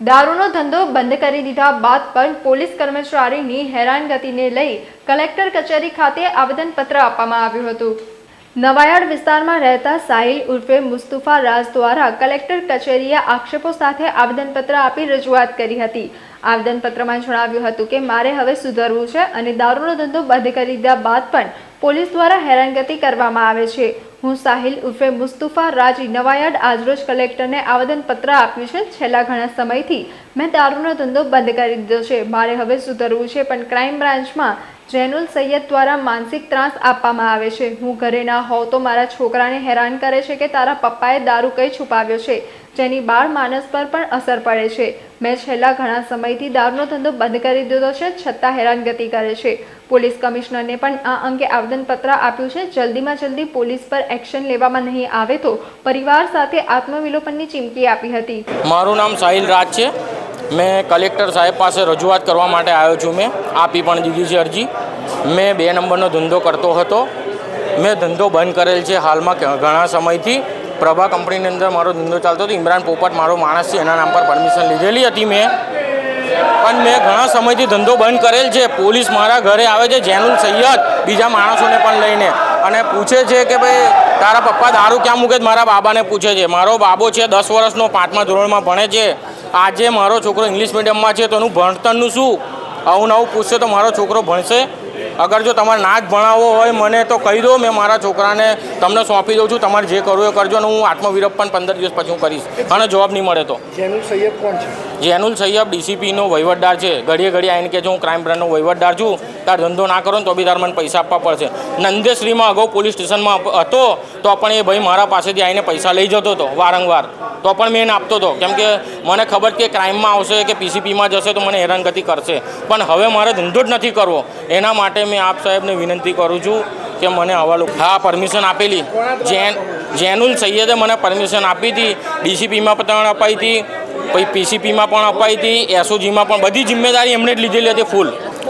દારૂનો ધંધો બંધ કરી દીધા બાદ પણ પોલીસ કર્મચારીની હેરાનગતિને લઈ કલેક્ટર કચેરી ખાતે આવેદનપત્ર આપવામાં આવ્યું હતું. નવાયાડ વિસ્તારમાં રહેતા સાહિલ ઉર્ફે મુસ્તુફા રાજ દ્વારા કલેક્ટર કચેરીએ આક્ષેપો સાથે આવેદનપત્ર આપી રજૂઆત કરી હતી. આવેદનપત્રમાં જણાવ્યું હતું કે, મારે હવે સુધરવું છે અને દારૂનો ધંધો બંધ કરી દીધા બાદ પણ પોલીસ દ્વારા હેરાનગતિ કરવામાં આવે છે. હું સાહિલ ઉર્ફે મુસ્તુફા રાજી નવાયાર્ડ આજરોજ કલેક્ટરને આવેદનપત્ર આપ્યું છે. છેલ્લા ઘણા સમયથી મેં દારૂનો ધંધો બંધ કરી દીધો છે. મારે હવે સુધરવું છે, પણ ક્રાઇમ બ્રાન્ચમાં જૈનુલ સૈયદ દ્વારા માનસિક ત્રાસ આપવામાં આવે છે. હું ઘરે ના હોઉં તો મારા છોકરાને હેરાન કરે છે કે તારા પપ્પાએ દારૂ કઈ છુપાવ્યો છે, જેની બાળ માનસ પર પણ અસર પડે છે. મેં છેલ્લા ઘણા સમયથી દારૂનો ધંધો બંધ કરી દીધો છે, છતાં હેરાનગતિ કરે છે. પોલીસ કમિશનરને પણ આ અંગે આવેદનપત્ર આપ્યું છે. જલ્દીમાં જલ્દી પોલીસ પર એક્શન લેવામાં નહીં આવે તો પરિવાર સાથે આત્મવિલોપનની ચીમકી આપી હતી. મારું નામ સાહિલ રાજ છે. મેં કલેક્ટર સાહેબ પાસે રજૂઆત કરવા માટે આવ્યો છું. મેં આપી પણ દીધી છે અરજી. મેં બે નંબરનો ધંધો કરતો હતો. મેં ધંધો બંધ કરેલ છે હાલમાં ઘણા સમયથી. પ્રભા કંપનીની અંદર મારો ધંધો ચાલતો હતો. ઇમરાન પોપટ મારો માણસ છે. એના નામ પર પરમિશન લીધેલી હતી મેં. પણ મેં ઘણા સમયથી ધંધો બંધ કરેલ છે. પોલીસ મારા ઘરે આવે છે, જેનુલ સૈયદ, બીજા માણસોને પણ લઈને. અને પૂછે છે કે ભાઈ, તારા પપ્પા દારૂ ક્યાં મૂકે? મારા બાબાને પૂછે છે. મારો બાબો છે, દસ વર્ષનો, પાંચમા ધોરણમાં ભણે છે. આજે મારો છોકરો ઇંગ્લિશ મીડિયમમાં છે, તો એનું ભણતરનું શું? આવું નવું પૂછશે તો મારો છોકરો ભણશે. અગર જો તમારે ના જ ભણાવવો હોય મને તો કહી દો મેં મારા છોકરાને તમને સોંપી દઉં છું તમારે જે કરવું એ કરજો અને હું આત્મવિરપ પણ પંદર દિવસ પછી હું કરીશ. અને જવાબ નહીં મળે તો. જેનુલ સૈયદ કોણ છે? જેનુલ સૈયદ ડીસીપીનો વહીવટદાર છે. ઘડીએ ઘડીએ આવીને કે છે હું ક્રાઇમ બ્રાન્ચનો વહીવટદાર છું. તાર ધંધો ના કરો ને તો બી તાર મને પૈસા આપવા પડશે. નંદેશ્રીમાં અગાઉ પોલીસ સ્ટેશનમાં હતો, તો પણ એ ભાઈ મારા પાસેથી આવીને પૈસા લઈ જતો હતો, વારંવાર. તો પણ મેં એને આપતો હતો. કેમ કે મને ખબર કે ક્રાઇમમાં આવશે કે પીસીપીમાં જશે તો મને હેરાનગતિ કરશે. પણ હવે મારે ધંધો જ નથી કરવો. એના માટે મેં આપ સાહેબને વિનંતી કરું છું કે મને હવાલો હા, પરમિશન આપેલી. જેન જેનુલ સૈયદે મને પરમિશન આપી હતી, ડીસીપીમાં પણ અપાઈ હતી, પછી પીસીપીમાં પણ અપાઈ હતી, એસઓજીમાં પણ બધી જિમ્મેદારી એમણે જ લીધેલી હતી ફૂલ.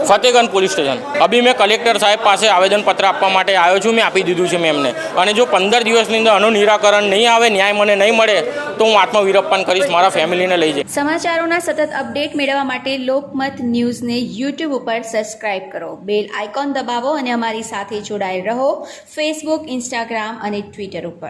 Fatehganj police station. અભી મેં કલેક્ટર સાહેબ પાસે આવેદનપત્ર આપવા માટે આવ્યો છું, મેં આપી દીધું છે મેં એમને. અને જો પંદર દિવસની અંદર આનું નિરાકરણ નહીં આવે, ન્યાય મને નહીં મળે, તો હું આત્મવિરપન કરીશ, મારા ફેમિલીને લઈ જઈશ. સમાચારોના સતત અપડેટ મેળવવા માટે લોકમત ન્યૂઝને યુટ્યુબ ઉપર સબસ્ક્રાઇબ કરો. બેલ આઇકોન દબાવો અને અમારી સાથે જોડાયેલ રહો ફેસબુક, ઇન્સ્ટાગ્રામ અને ટ્વિટર ઉપર.